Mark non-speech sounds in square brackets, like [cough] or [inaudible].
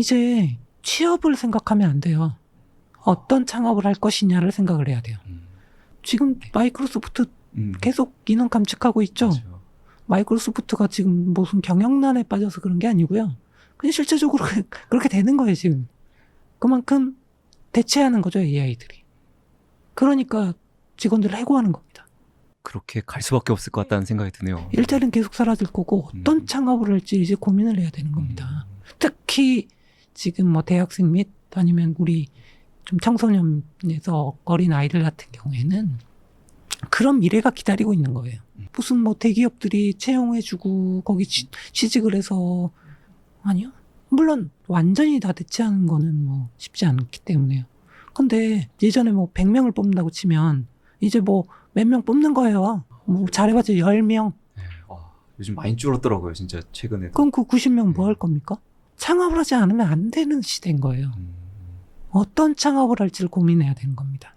이제 취업을 생각하면 안 돼요. 어떤 창업을 할 것이냐를 생각을 해야 돼요. 음. 지금 마이크로소프트 음. 계속 인원 감축하고 있죠. 맞아요. 마이크로소프트가 지금 무슨 경영난에 빠져서 그런 게 아니고요. 그냥 실제적으로 [laughs] 그렇게 되는 거예요, 지금. 그만큼 대체하는 거죠, AI들이. 그러니까 직원들을 해고하는 겁니다. 그렇게 갈 수밖에 없을 것 같다는 생각이 드네요. 일자리는 계속 사라질 거고 어떤 음. 창업을 할지 이제 고민을 해야 되는 겁니다. 음. 특히 지금 뭐 대학생 및 아니면 우리 좀 청소년에서 어린 아이들 같은 경우에는 그런 미래가 기다리고 있는 거예요. 음. 무슨 뭐 대기업들이 채용해주고 거기 취, 취직을 해서 아니요. 물론 완전히 다 대체하는 거는 뭐 쉽지 않기 때문에요. 근데 예전에 뭐 100명을 뽑는다고 치면 이제 뭐 몇 명 뽑는 거예요. 뭐 잘해봤자 10명. 네. 와, 요즘 많이 줄었더라고요, 진짜 최근에. 그럼 그 90명 뭐 할 겁니까? 창업을 하지 않으면 안 되는 시대인 거예요. 음. 어떤 창업을 할지를 고민해야 되는 겁니다.